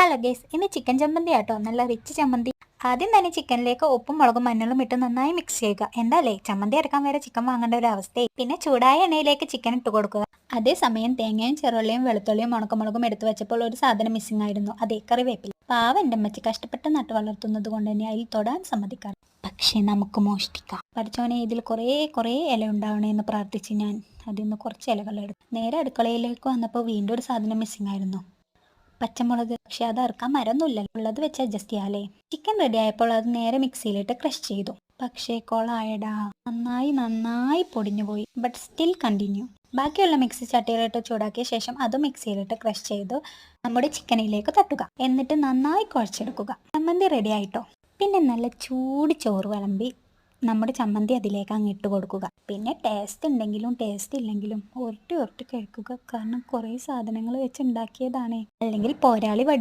Hello guys ഇന്ന് chicken ചമ്മന്തി ആട്ടോ. നല്ല റിച്ച് ചമ്മന്തി. ആദ്യം തന്നെ ചിക്കനിലേക്ക് ഉപ്പും മുളകും മഞ്ഞളും ഇട്ട് നന്നായി മിക്സ് ചെയ്യുക. എന്താല്ലേ ചമ്മന്തി അരക്കാൻ വരെ ചിക്കൻ വാങ്ങേണ്ട ഒരു അവസ്ഥയെ പിന്നെ ചൂടായ എണ്ണയിലേക്ക് ചിക്കൻ ഇട്ട് കൊടുക്കുക. അതേസമയം തേങ്ങയും ചെറുള്ളിയും വെളുത്തുള്ളിയും ഉണക്കമുളകും എടുത്തു വെച്ചപ്പോൾ ഒരു സാധനം മിസ്സിംഗ് ആയിരുന്നു. അതേ കറിവേപ്പില. പാവ എന്റെ അമ്മച്ചി കഷ്ടപ്പെട്ട് നട്ട് വളർത്തുന്നത് കൊണ്ട് തന്നെ അതിൽ തൊടാൻ സമ്മതിക്കാറ് പക്ഷേ നമുക്ക് മോഷ്ടിക്കാം. പഠിച്ചോനെ ഇതിൽ കുറേ കുറേ ഇല ഉണ്ടാവണേന്ന് പ്രാർത്ഥിച്ച് ഞാൻ അതിൽ നിന്ന് കുറച്ച് ഇലകൾ എടുത്തു. നേരെ അടുക്കളയിലേക്ക് വന്നപ്പോൾ വീണ്ടും ഒരു സാധനം മിസ്സിംഗ് ആയിരുന്നു. പച്ചമുളക് പക്ഷെ അത് ഇറക്കാൻ മരമൊന്നുമില്ല ഉള്ളത് വെച്ച് അഡ്ജസ്റ്റ് ചെയ്യാലേ ചിക്കൻ റെഡി ആയപ്പോൾ അത് നേരെ മിക്സിയിലിട്ട് ക്രഷ് ചെയ്തു. പക്ഷേ കൊളായടാ. നന്നായി നന്നായി പൊടിഞ്ഞു പോയി. ബട്ട് സ്റ്റിൽ കണ്ടിന്യൂ ബാക്കിയുള്ള മിക്സി ചട്ടിയിലിട്ട് ചൂടാക്കിയ ശേഷം അത് മിക്സിയിലിട്ട് ക്രഷ് ചെയ്ത് നമ്മുടെ ചിക്കനിലേക്ക് തട്ടുക. എന്നിട്ട് നന്നായി കുഴച്ചെടുക്കുക. ചമ്മന്തി റെഡി ആയിട്ടോ? പിന്നെ നല്ല ചൂട് ചോറ് വിളമ്പി നമ്മുടെ ചമ്മന്തി അതിലേക്ക് അങ്ങ് ഇട്ട് കൊടുക്കുക. പിന്നെ ടേസ്റ്റ് ഉണ്ടെങ്കിലും ടേസ്റ്റ് ഇല്ലെങ്കിലും ഉരുട്ടി ഉരുട്ടി കഴിക്കുക. കാരണം കുറേ സാധനങ്ങൾ വെച്ച് ഉണ്ടാക്കിയതാണ്. അല്ലെങ്കിൽ പോരാളി വടി